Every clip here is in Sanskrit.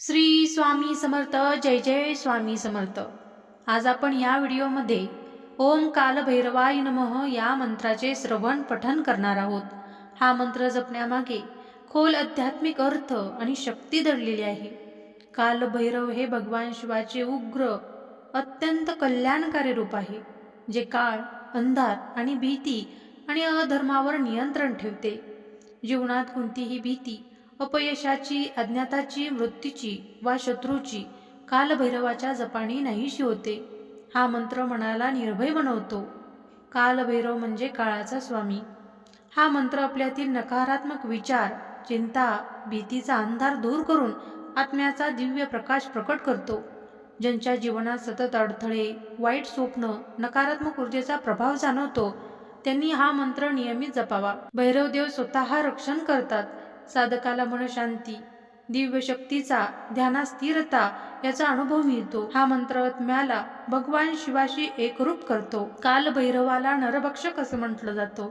श्री स्वामी समर्थ जय जय स्वामी समर्थ. आज आपण या व्हिडिओमध्ये ओम कालभैरवाय नमः या मंत्राचे श्रवण पठन करणार आहोत. हा मंत्र जपण्यामागे खोल आध्यात्मिक अर्थ आणि शक्ती दडलेली आहे. कालभैरव हे भगवान शिवाचे उग्र अत्यंत कल्याणकारी रूप आहे जे काळ अंधार आणि भीती आणि अधर्मावर नियंत्रण ठेवते. जीवनात कोणतीही भीती अपयशाची अज्ञाताची मृत्यूची वा शत्रूची कालभैरवाच्या जपानी नाहीशी होते. हा मंत्र मनाला निर्भय बनवतो. कालभैरव म्हणजे काळाचा स्वामी. हा मंत्र आपल्यातील नकारात्मक विचार चिंता भीतीचा अंधार दूर करून आत्म्याचा दिव्य प्रकाश प्रकट करतो. ज्यांच्या जीवनात सतत अडथळे वाईट स्वप्न नकारात्मक ऊर्जेचा प्रभाव जाणवतो त्यांनी हा मंत्र नियमित जपावा. भैरवदेव स्वतः रक्षण करतात. साधकाला मनशांती दिव्य शक्तीचा ध्याना स्थिरता याचा अनुभव मिळतो. हा मंत्रवत्म्याला भगवान शिवाशी एकरूप करतो. काल भैरवाला नरभक्षक असं म्हटलं जातं.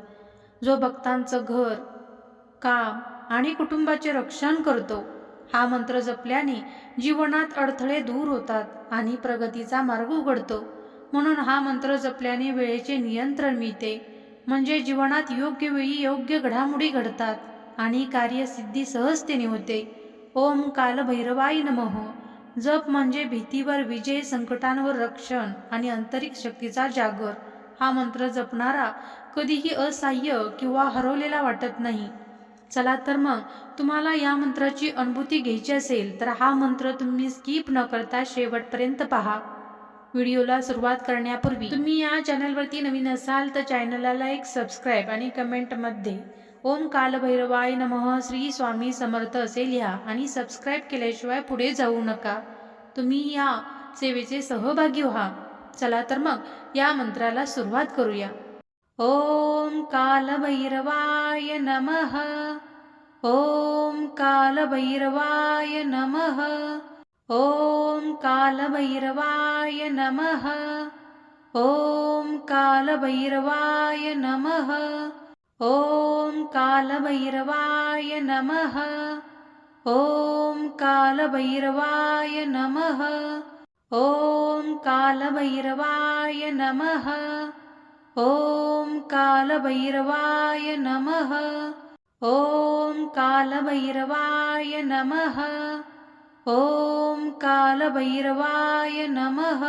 जो भक्तांचं घर काम आणि कुटुंबाचे रक्षण करतो हा मंत्र जपल्याने जीवनात अडथळे दूर होतात आणि प्रगतीचा मार्ग उघडतो. म्हणून हा मंत्र जपल्याने वेळेचे नियंत्रण मिळते. म्हणजे जीवनात योग्य वेळी योग्य घडामोडी घडतात. आणि कार्यसिद्धी सहजतेने होते. ओम कालभैरवाय नमः. जप म्हणजे भीतीवर विजय संकटांवर रक्षण आणि आंतरिक शक्तीचा जागर. हा मंत्र जपणारा कधीही असहाय्य किंवा हरवलेला वाटत नाही. चला तर मग तुम्हाला या मंत्राची अनुभूती घ्यायची असेल तर हा मंत्र तुम्ही स्किप न करता शेवटपर्यंत पहा. व्हिडिओला सुरुवात करण्यापूर्वी तुम्ही या चॅनलवरती नवीन असाल तर चॅनलला लाईक सबस्क्राईब आणि कमेंटमध्ये ओम कालभैरवाय नमः. श्री स्वामी समर्थ असे लिहा आणि सबस्क्राईब केल्याशिवाय पुढे जाऊ नका. तुम्ही या सेवेचे सहभागी व्हा. चला तर मग या मंत्राला सुरुवात करूया. ओम कालभैरवाय नमः. ओम कालभैरवाय नमः. ओम कालभैरवाय नमः. ओम कालभैरवाय नमः. ओम कालभैरवाय नमः। ओम कालभैरवाय नमः। ओम कालभैरवाय नमः। ओम कालभैरवाय नमः। ओम कालभैरवाय नमः। ओम कालभैरवाय नमः।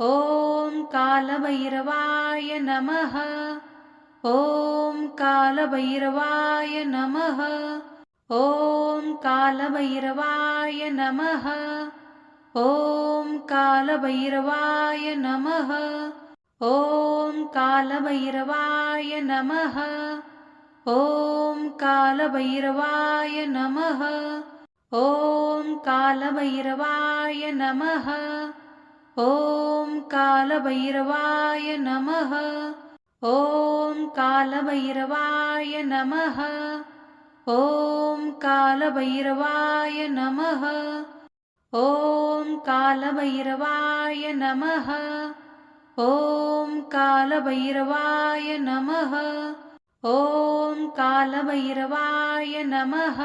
ओम कालभैरवाय नमः ओम कालभैरवाय नमः। ओम कालभैरवाय नमः। ओम कालभैरवाय नमः। ओम कालभैरवाय नमः। ओम कालभैरवाय नमः। ओम कालभैरवाय नमः। ओम कालभैरवाय नमः ओम कालभैरवाय नमः। ओम कालभैरवाय नमः। ओम कालभैरवाय नमः। ओम कालभैरवाय नमः। ओम कालभैरवाय नमः।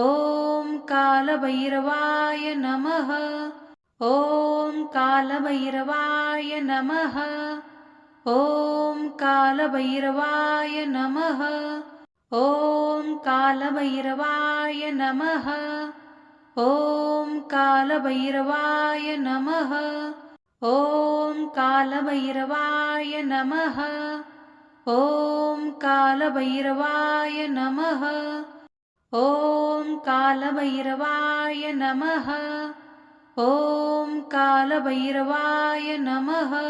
ओम कालभैरवाय नमः। ओम कालभैरवाय नमः ओम कालभैरवाय नमः। ओम कालभैरवाय नमः। ओम कालभैरवाय नमः। ओम कालभैरवाय नमः। ओम कालभैरवाय नमः। ओम कालभैरवाय नमः। ओम कालभैरवाय नमः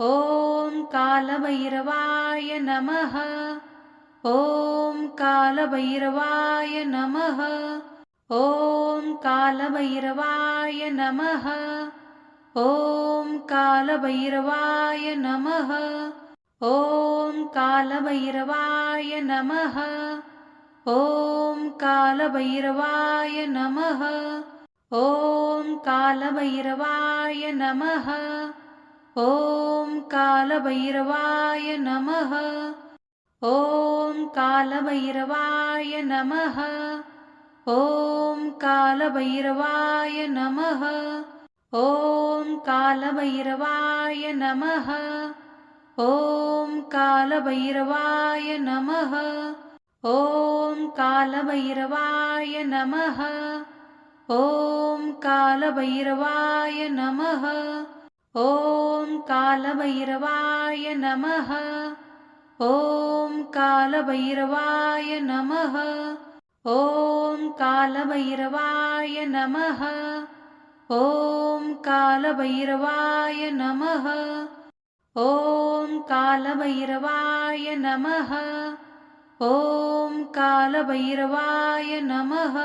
ओम कालभैरवाय नमः। ओम कालभैरवाय नमः। ओम कालभैरवाय नमः। ओम कालभैरवाय नमः। ओम कालभैरवाय नमः। ओम कालभैरवाय नमः। ओम कालभैरवाय नमः ओम कालभैरवाय नमः। ओम कालभैरवाय नमः। ॐ कालभैरवाय नमः। ॐ कालभैरवाय नमः। ॐ कालभैरवाय नमः। ॐ कालभैरवाय नमः। ॐ कालभैरवाय नमः। ॐ कालभैरवाय नमः। ॐ कालभैरवाय नमः। ॐ कालभैरवाय नमः। ॐ कालभैरवाय नमः। ॐ कालभैरवाय नमः। ॐ कालभैरवाय नमः।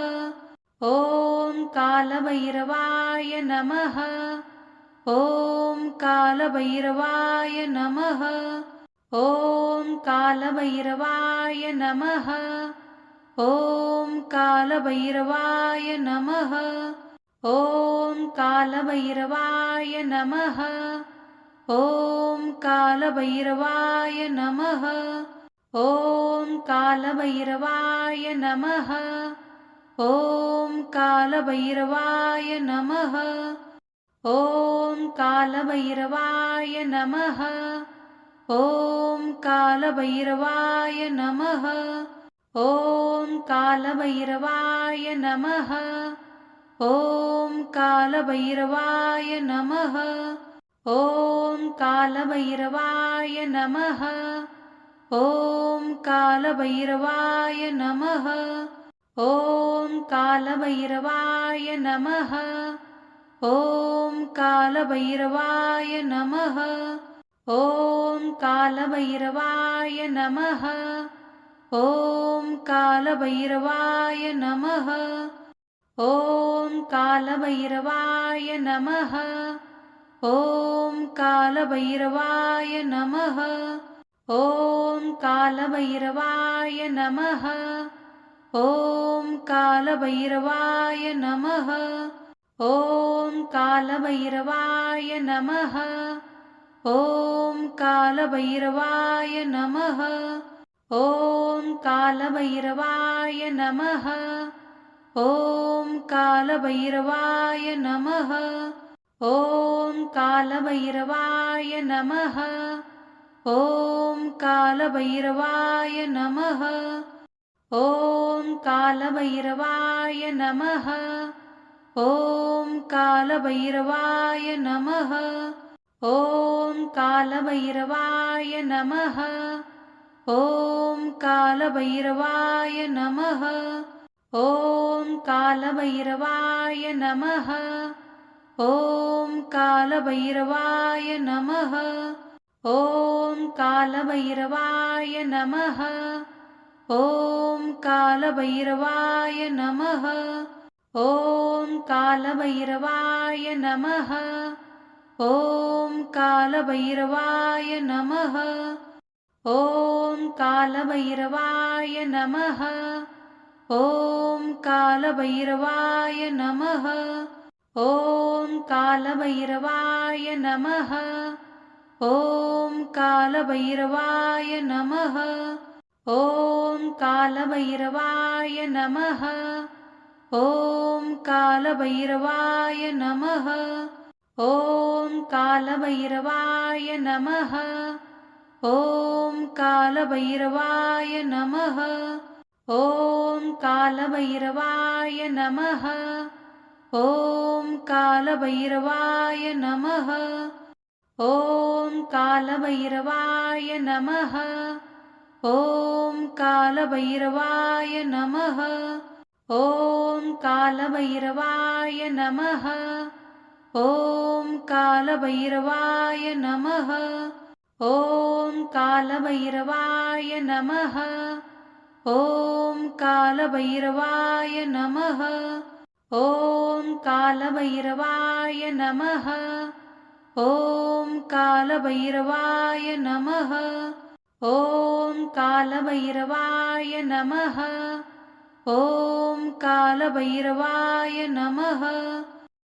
ॐ कालभैरवाय नमः कालभैरवाय नमः. ॐ कालभैरवाय नमः. ॐ कालभैरवाय नमः. ॐ कालभैरवाय नमः. ॐ कालभैरवाय नमः. ॐ कालभैरवाय नमः. ॐ कालभैरवाय नमः. ॐ कालभैरवाय नमः। ॐ कालभैरवाय नमः। ॐ कालभैरवाय नमः। ॐ कालभैरवाय नमः। ॐ कालभैरवाय नमः। ॐ कालभैरवाय नमः। ॐ कालभैरवाय नमः ॐ कालभैरवाय नमः। ॐ कालभैरवाय नमः। ॐ कालभैरवाय नमः। ॐ कालभैरवाय नमः। ॐ कालभैरवाय नमः। ॐ कालभैरवाय नमः। ॐ कालभैरवाय नमः। ॐ कालभैरवाय नमः। ॐ कालभैरवाय नमः। ॐ कालभैरवाय नमः। ॐ कालभैरवाय नमः। ॐ कालभैरवाय नमः। ॐ कालभैरवाय नमः। ॐ कालभैरवाय नमः ॐ कालभैरवाय नमः। ॐ कालभैरवाय नमः। ॐ कालभैरवाय नमः। ॐ कालभैरवाय नमः। ॐ कालभैरवाय नमः। ॐ कालभैरवाय नमः। ॐ कालभैरवाय नमः। ॐ कालभैरवाय नमः। ॐ कालभैरवाय नमः। ॐ कालभैरवाय नमः। ॐ कालभैरवाय नमः। ॐ कालभैरवाय नमः। ॐ कालभैरवाय नमः। ॐ कालभैरवाय नमः। ॐ कालभैरवाय नमः। ॐ कालभैरवाय नमः। ॐ कालभैरवाय नमः। ॐ कालभैरवाय नमः। ॐ कालभैरवाय नमः। ॐ कालभैरवाय नमः। ॐ कालभैरवाय नमः। ॐ कालभैरवाय नमः। ॐ कालभैरवाय नमः। ॐ कालभैरवाय नमः। ॐ कालभैरवाय नमः। ॐ कालभैरवाय नमः। ॐ कालभैरवाय नमः। ॐ कालभैरवाय नमः ॐ कालभैरवाय नमः